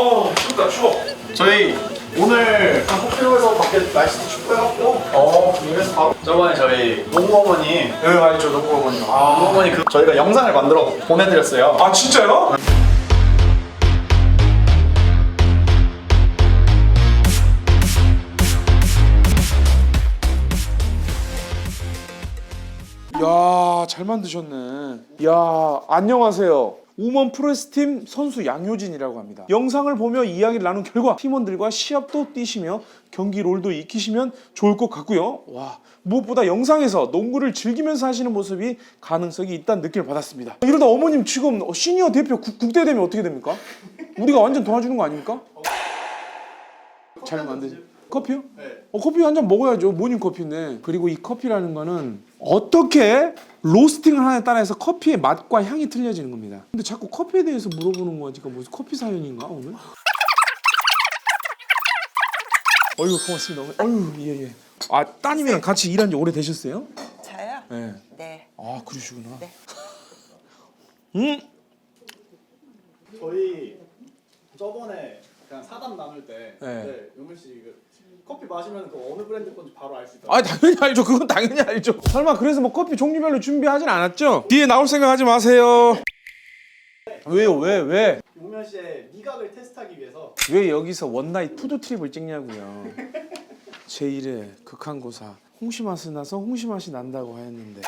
어 춥다 추워. 저희 오늘 호텔에서 밖에 날씨도 춥고 해갖고 어 그래서 바로 저번에 저희 농구 어머니 네 알죠 농구 어머니. 아, 농구 어머니 그 저희가 영상을 만들어 보내드렸어요. 아 진짜요? 야, 잘 만드셨네. 야, 안녕하세요. 우먼 프로레스팀 선수 양효진이라고 합니다. 영상을 보며 이야기를 나눈 결과 팀원들과 시합도 뛰시며 경기 롤도 익히시면 좋을 것 같고요. 와, 무엇보다 영상에서 농구를 즐기면서 하시는 모습이 가능성이 있다는 느낌을 받았습니다. 이러다 어머님 지금 시니어 대표 국, 국대 되면 어떻게 됩니까? 우리가 완전 도와주는 거 아닙니까? 잘 만드지. 커피요? 네. 어, 커피 한 잔 먹어야죠. 모닝 커피인데. 그리고 이 커피라는 거는 어떻게 로스팅을 하냐에 따라서 커피의 맛과 향이 틀려지는 겁니다. 근데 자꾸 커피에 대해서 물어보는 거니까 무슨 커피 사연인가 오늘? 어휴 고맙습니다. 어휴 예예. 아 따님이랑 같이 일한 지 오래 되셨어요? 저요? 네. 네. 아 그러시구나. 네. 음. 저희 저번에 그냥 사담 나눌 때 네. 네. 용민 씨 그, 커피 마시면 그 어느 브랜드 건지 바로 알 수 있다. 아 당연히 알죠. 그건 당연히 알죠. 설마 그래서 뭐 커피 종류별로 준비하진 않았죠? 뒤에 나올 생각하지 마세요. 왜요? 왜 왜? 용민 씨의 미각을 테스트하기 위해서 왜 여기서 원나잇 푸드 트립을 찍냐고요. 제1의 극한고사 홍시 맛이 나서 홍시 맛이 난다고 하였는데.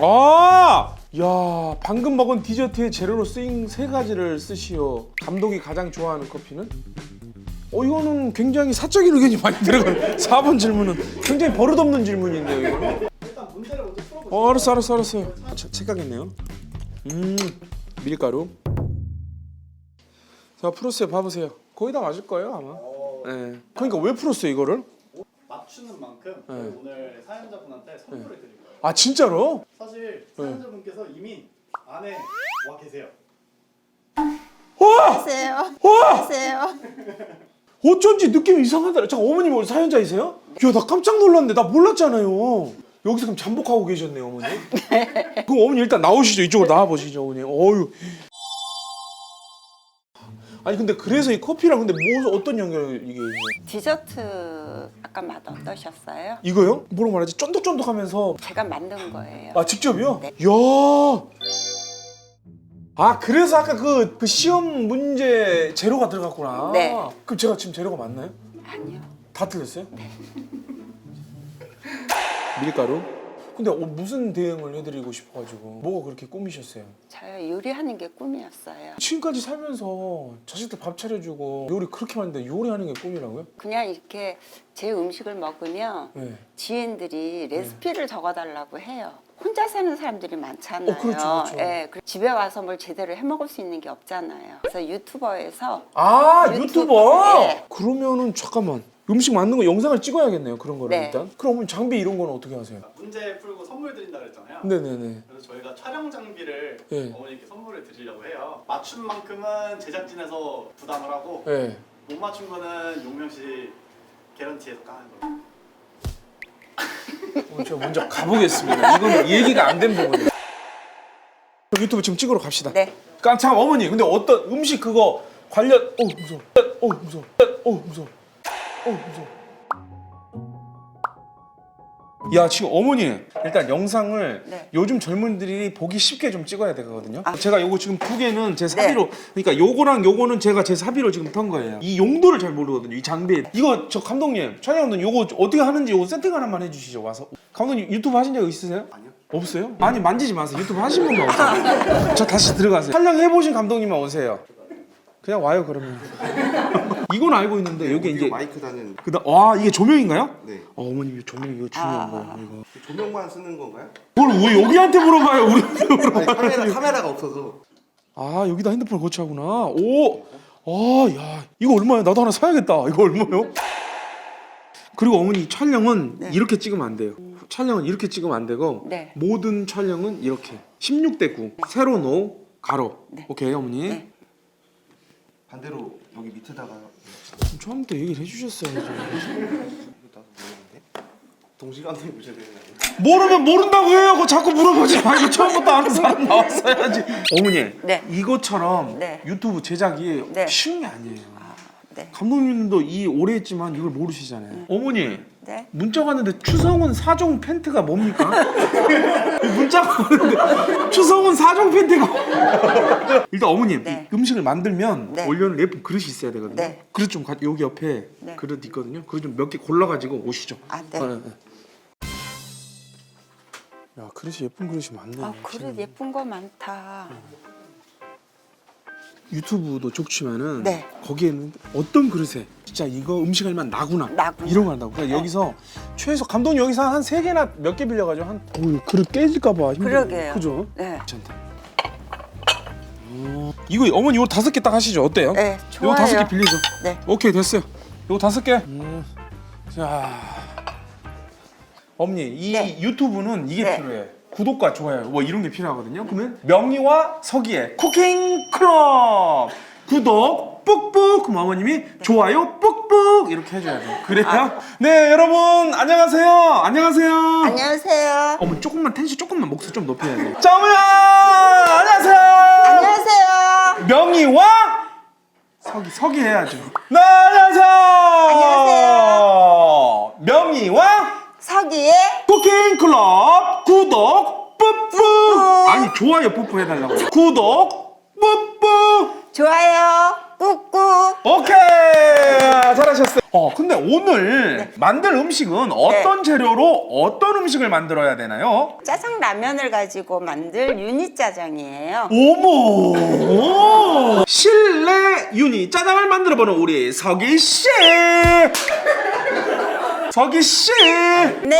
아! 야, 방금 먹은 디저트의 재료로 쓰인 세 가지를 쓰시오. 감독이 가장 좋아하는 커피는? 어, 이거는 굉장히 사적인 의견이 많이 들어가요. 4번 질문은 굉장히 버릇없는 질문인데요, 이거는. 일단 문제를 먼저. 어, 알았어, 알았어, 알았어요. 아, 자, 착각했네요. 음, 밀가루. 자, 풀었어요. 봐보세요. 거의 다 맞을 거예요, 아마. 어, 네. 그러니까 왜 풀었어요, 이거를? 맞추는 만큼 네. 오늘 사연자분한테 선물을 드릴 거예요. 아, 진짜로? 사실 네. 사연자분께서 이미 안에 와 계세요. 와! 하세요. 와! 하세요. 어쩐지 느낌이 이상하더라. 잠깐 어머님 오늘 사연자이세요? 야, 나 깜짝 놀랐네. 나 몰랐잖아요. 여기서 그럼 잠복하고 계셨네요, 어머니. 그럼 어머니 일단 나오시죠. 이쪽으로 나와 보시죠, 어머니. 어유. 아니 근데 그래서 이 커피랑 근데 뭐 어떤 연결 이게? 디저트 아까 맛 어떠셨어요? 이거요? 뭐라고 말하지? 쫀득쫀득하면서 제가 만든 거예요. 아 직접이요? 네. 야. 아 그래서 아까 그, 그 시험 문제 재료가 들어갔구나. 네. 그럼 제가 지금 재료가 맞나요? 아니요. 다 틀렸어요? 밀가루? 근데 어, 무슨 대응을 해드리고 싶어가지고 뭐가 그렇게 꿈이셨어요? 저요 요리하는 게 꿈이었어요. 지금까지 살면서 자식들 밥 차려주고 요리 그렇게 많은데 요리하는 게 꿈이라고요? 그냥 이렇게 제 음식을 먹으면 네. 지인들이 레시피를 적어달라고 해요. 혼자 사는 사람들이 많잖아요. 어, 그렇죠, 그렇죠. 예, 집에 와서 뭘 제대로 해 먹을 수 있는 게 없잖아요. 그래서 유튜버에서 아 유튜브. 유튜버? 네. 그러면은 잠깐만 음식 만든 거 영상을 찍어야겠네요 그런 거를 네. 일단 그럼 장비 이런 거는 어떻게 하세요? 문제 풀고 선물 드린다 그랬잖아요. 네네네 그래서 저희가 촬영 장비를 네. 어머니께 선물을 드리려고 해요. 맞춘 만큼은 제작진에서 부담을 하고 네. 못 맞춘 거는 용명 씨 개런티에서 까는 거예요. 그럼 제가 먼저 가보겠습니다 이건 얘기가 안 된 부분이에요 유튜브 지금 찍으러 갑시다 네. 깜짝 어머니 근데 어떤 음식 그거 관련 어 무서워 어 무서워 어 무서워 어 무서워 야 지금 어머니 일단 영상을 네. 요즘 젊은들이 보기 쉽게 좀 찍어야 되거든요 아. 제가 요거 지금 두 개는 제 사비로 그러니까 요거랑 요거는 제가 제 사비로 지금 턴 거예요 이 용도를 잘 모르거든요 이 장비 이거 저 감독님 촬영 감독님 요거 어떻게 하는지 요거 세팅 하나만 해주시죠 와서 감독님 유튜브 하신 적 있으세요? 아니요. 없어요? 아니 만지지 마세요. 유튜브 하신 분만 오세요. 저 다시 들어가세요. 촬영해 보신 감독님만 오세요. 그냥 와요 그러면. 이건 알고 있는데 여기 오디오 이제 마이크 다는 그다 와 이게 조명인가요? 네 어, 어머님 이거 조명 이거 중요한 아. 거예요 이거. 조명만 쓰는 건가요? 뭘왜 여기한테 물어봐요 우리한테 물어봐. 아니, 카메라 카메라가 없어서 아 여기다 핸드폰 거치하구나. 오, 아 야 이거 얼마야? 나도 하나 사야겠다. 이거 얼마요? 그리고 어머니 촬영은 이렇게 찍으면 안 돼요. 촬영은 이렇게 찍으면 안 되고 네. 모든 촬영은 이렇게 16대 9 세로 노 가로. 네. 오케이 어머니. 네. 반대로 여기 밑에다가 처음부터 얘기를 모르는데 동시간대 보셔야 되는? 모르면 모른다고 해요. 그거 자꾸 물어보지 마. 이거 처음부터 아는 사람 나왔어야지. 어머니, 네. 이것처럼 네. 유튜브 제작이 네. 쉬운 게 아니에요. 네. 감독님도 이 오래 했지만 이걸 모르시잖아요. 어머니, 네. 문자 왔는데 추성훈 사종 팬트가 뭡니까? 문자가 왔는데 추성훈 사종 팬트가 일단 어머님 네. 음식을 만들면 네. 올려놓은 예쁜 그릇이 있어야 되거든요. 네. 그릇 좀 가, 여기 옆에 네. 그릇 있거든요. 그릇 좀 몇 개 골라가지고 오시죠. 아, 네. 어, 어. 야 그릇이 예쁜 그릇이 많네. 아, 그릇 예쁜 거 많다. 유튜브도 족치면은 네. 거기에는 어떤 그릇에 진짜 이거 음식 할만 나구나, 나구나. 이런 거 한다고. 그러니까 여기서 최소 감독님 여기서 한 세 개나 몇 개 빌려가지고 한 오, 그릇 깨질까 봐 힘들어. 그러게요. 그죠? 네. 괜찮다. 어, 이거 어머니 이거 다섯 개 딱 하시죠. 어때요? 네, 이거 다섯 개 좋아요. 빌리죠. 네. 오케이 됐어요. 이거 다섯 개. 음. 자, 어머니 이 네. 유튜브는 이게 네. 필요해. 구독과 좋아요 뭐 이런 게 필요하거든요. 그러면 명희와 서기의 쿠킹 클럽 구독 뿍뿍 그럼 어머님이 좋아요 뿍뿍 이렇게 해줘야 돼요. 그래요? 아. 네 여러분 안녕하세요. 안녕하세요. 안녕하세요. 어머니 조금만 텐션 조금만 목소리 좀 높여야 돼. 자 어머니 안녕하세요. 안녕하세요. 명희와 서기 서기 해야죠. 네 안녕하세요. 안녕하세요. 명희와 서기의 쿠킹 클럽 구독 뿌뿌 아니 좋아요 뿌뿌 해달라고 구독 뿌뿌 좋아요. 꾹꾹. 오케이 잘하셨어요. 어 근데 오늘 네. 만들 음식은 어떤 재료로 어떤 음식을 만들어야 되나요? 짜장 라면을 가지고 만들 유니 짜장이에요. 어머 실내 유니 짜장을 만들어 보는 우리 서기 씨 서기 씨 네.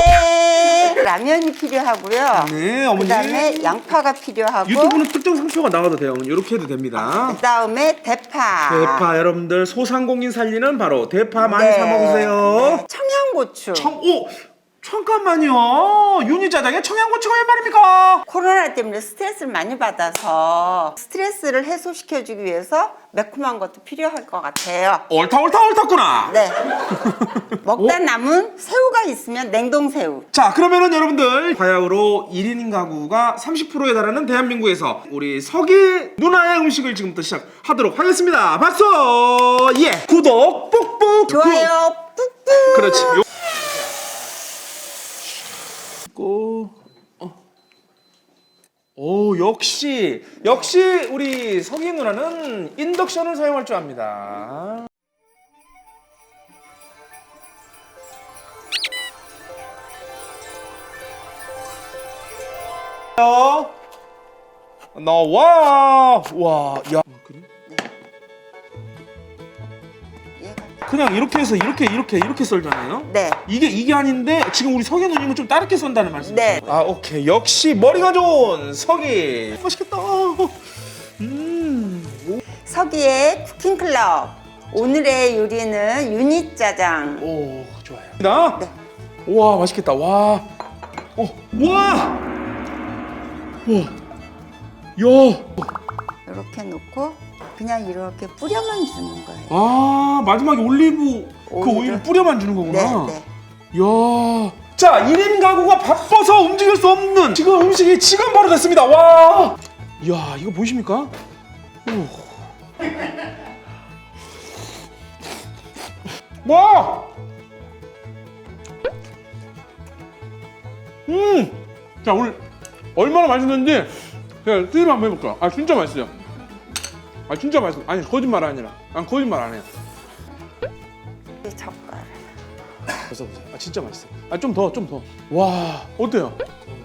라면이 필요하고요. 네, 어머니. 그다음에 양파가 필요하고 유튜브는 특정 상표가 나와도 돼요. 어머니 이렇게 해도 됩니다. 그다음에 대파. 대파 여러분들 소상공인 살리는 바로 대파 많이 네. 사 먹으세요. 네. 청양고추. 청, 오 잠깐만요. 윤희 짜장에 청양고추가 웬 말입니까? 코로나 때문에 스트레스를 많이 받아서 스트레스를 해소시켜주기 위해서 매콤한 것도 필요할 것 같아요. 옳다 옳다 옳다구나. 네. 먹다 남은 새우가 있으면 냉동새우. 자 그러면은 여러분들 바야흐로 1인 가구가 30%에 달하는 대한민국에서 우리 서기 누나의 음식을 지금부터 시작하도록 하겠습니다. 박수! 예! 구독 뿍뿍! 좋아요. 뚝뚝. 그렇지. 요... 고. 어. 오 역시 역시 우리 성희 누나는 인덕션을 사용할 줄 압니다. 나와 와 야 그냥 이렇게 해서 이렇게 이렇게 이렇게 썰잖아요. 네. 이게 이게 아닌데 지금 우리 석이 누님은 좀 다르게 썬다는 말씀이죠? 네. 아 오케이 역시 머리가 좋은 석이 맛있겠다. 음. 서기의 쿠킹 클럽. 오늘의 요리는 유니 짜장. 오 좋아요. 나. 네. 와 맛있겠다. 와. 어 와. 와. 야. 이렇게 놓고 그냥 이렇게 뿌려만 주는 거예요. 아 마지막에 올리브 그 오일을- 오일 뿌려만 주는 네, 거구나. 네. 야. 자, 1인 가구가 바빠서 움직일 수 없는 지금 음식이 지금 바로 됐습니다. 와. 야, 이거 보이십니까? 오. 와. 음. 자, 오늘 얼마나 맛있는지 제가 트립 한번 해볼까요? 아, 진짜 맛있어요. 아, 진짜 맛있어. 아니, 거짓말 아니라. 난 거짓말 안 해요. 이 젓갈. 벌써 보세요. 아 진짜 맛있어. 아 좀 더, 좀 더. 와 어때요?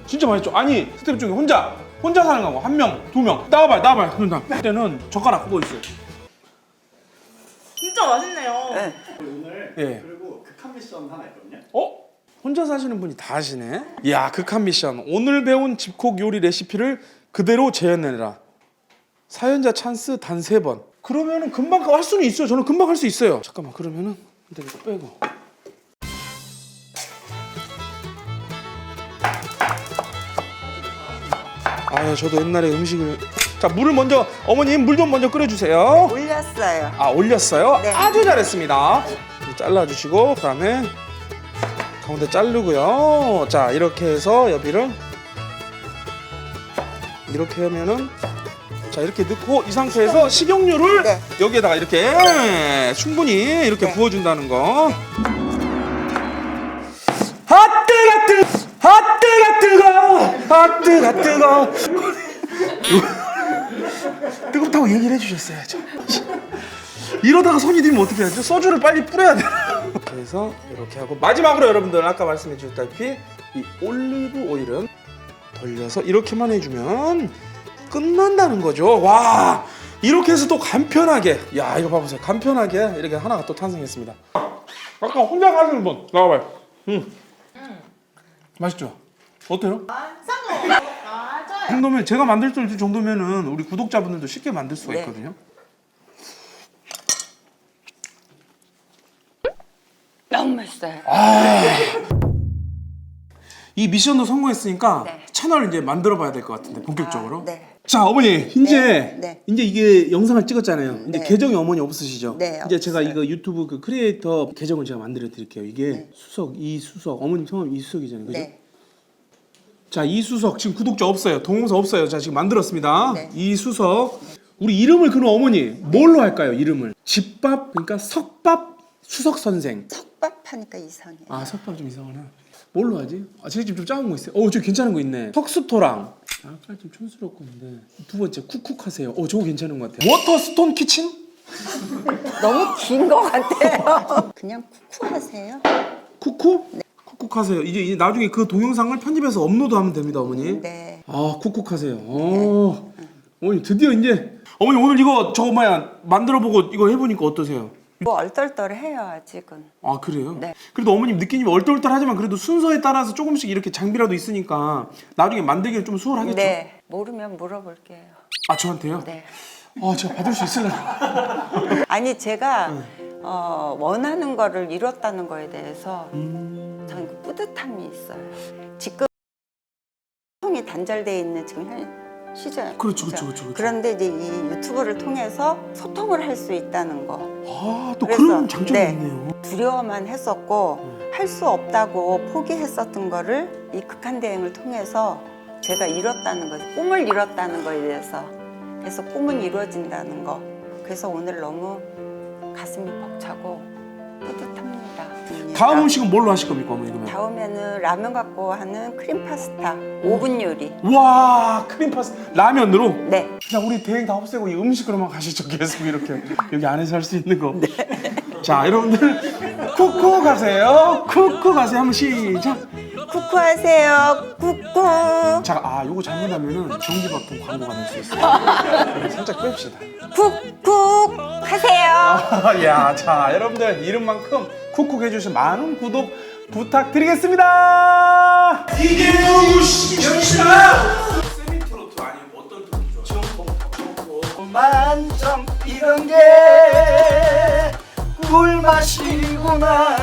진짜 맛있죠? 아니 스텝 중에 혼자 혼자 사는 거고 한 명, 두 명. 나와봐요, 나와봐요. 누나. 그때는 젓가락 그거 있어요. 진짜 맛있네요. 네. 오늘 예. 그리고 극한 미션 하나 있거든요. 어? 혼자 사시는 분이 다 하시네. 이야 극한 미션. 오늘 배운 집콕 요리 레시피를 그대로 재현해내라. 사연자 찬스 단 세 번. 그러면은 금방 할 수는 있어요. 저는 금방 할 수 있어요. 잠깐만 그러면은 일단 이거 빼고. 아 저도 옛날에 음식을 자 물을 먼저 어머님 물 좀 먼저 끓여주세요. 올렸어요. 아 올렸어요? 네. 아주 잘했습니다. 잘라주시고 그다음에 가운데 자르고요. 자 이렇게 해서 여기를 이렇게 하면은 자 이렇게 넣고 이 상태에서 식용유를 네. 여기에다가 이렇게 충분히 이렇게 네. 부어준다는 거. 아 뜨가 뜨, 아 뜨가 뜨거, 아 뜨가 뜨거. 뜨겁다고 얘기를 해주셨어야죠. 이러다가 손이 들면 어떻게 하죠? 소주를 빨리 뿌려야 돼. 그래서 이렇게 하고 마지막으로 여러분들 아까 말씀해 주셨다시피 이 올리브 오일은 돌려서 이렇게만 해주면 끝난다는 거죠. 와 이렇게 해서 또 간편하게 야 이거 봐보세요 간편하게 이렇게 하나가 또 탄생했습니다. 아까 혼자 가시는 분 나와봐요. 음. 맛있죠? 어때요? 맞아요. 이 정도면 제가 만들 수 있을 정도면은 우리 구독자분들도 쉽게 만들 수가 네. 있거든요. 너무 맛있어요. 이 미션도 성공했으니까 네. 채널 이제 만들어 봐야 될 것 같은데 본격적으로. 아, 네. 자 어머니 이제 네, 네. 이제 이게 영상을 찍었잖아요. 이제 네. 계정이 어머니 없으시죠? 네, 이제 제가 없어요. 이거 유튜브 그 크리에이터 계정을 제가 만들어 드릴게요. 이게 네. 수석 이 수석 어머님 성함 이 수석이잖아요, 그죠? 네. 자 이수석 지금 구독자 없어요. 동영상 없어요. 자 지금 만들었습니다. 네. 이수석 우리 이름을 그럼 어머니 뭘로 할까요? 이름을 집밥 그러니까 석밥 수석 선생. 석밥 하니까 이상해. 아 석밥 좀 이상하네. 뭘로 하지? 아 제가 지금 좀 작은 거 있어요. 어, 저 괜찮은 거 있네. 석수토랑. 약간 좀 촌스럽고 있는데 두 번째 쿡쿡 하세요. 어, 저거 괜찮은 것 같아요. 워터스톤 키친? 너무 긴 것 같아요. 그냥 쿠쿠 하세요. 쿠쿠? 쿡쿡 하세요. 이제, 이제 나중에 그 동영상을 편집해서 업로드하면 됩니다, 어머니. 네. 아, 쿡쿡 하세요. 어. 어머니 드디어 이제 어머니 오늘 이거 저거 뭐야 만들어 보고 이거 해보니까 어떠세요? 뭐 얼떨떨해요 아직은. 아 그래요? 네. 그래도 어머님 느끼님 얼떨떨하지만 그래도 순서에 따라서 조금씩 이렇게 장비라도 있으니까 나중에 만들기는 좀 수월하겠죠? 네. 모르면 물어볼게요. 아 저한테요? 네. 아 제가 받을 수 있을래나? 아니 제가 어, 원하는 거를 이뤘다는 거에 대해서 저는 그 뿌듯함이 있어요. 지금 통이 단절돼 있는 지금 현 시절. 그렇죠, 그렇죠, 그렇죠, 그렇죠. 그런데 이제 이 유튜브를 통해서 소통을 할 수 있다는 거 아 또 그래서, 그런 장점이 네. 있네요. 두려워만 했었고 할수 없다고 포기했었던 거를 이 극한 대행을 통해서 제가 이뤘다는 거, 꿈을 이뤘다는 거에 대해서 그래서 꿈은 이루어진다는 거. 그래서 오늘 너무 가슴이 벅차고. 다음 음식은 뭘로 하실 겁니까 어머니 그러면? 다음에는 라면 갖고 하는 크림 파스타 5분 요리. 와 크림 파스 라면으로? 네. 그냥 우리 대행 다 없애고 이 음식으로만 가시죠 계속 이렇게 여기 안에서 할 수 있는 거. 네. 자 여러분들 쿠쿠 가세요. 쿠쿠 가세요. 한번 시작. 쿠쿠 하세요. 쿠쿠. 자, 아 요거 잘못하면은 전기밥통 광고가 될 수 있어요. 살짝 뺍시다. 쿡쿡 하세요. 야, 자 여러분들 이름만큼 쿡쿡 해주신 많은 구독 부탁드리겠습니다. 이게 무엇이야? 세미 트로트 아니면 어떤 트로트 좋아해요? 만점 이런 게 꿀맛이구나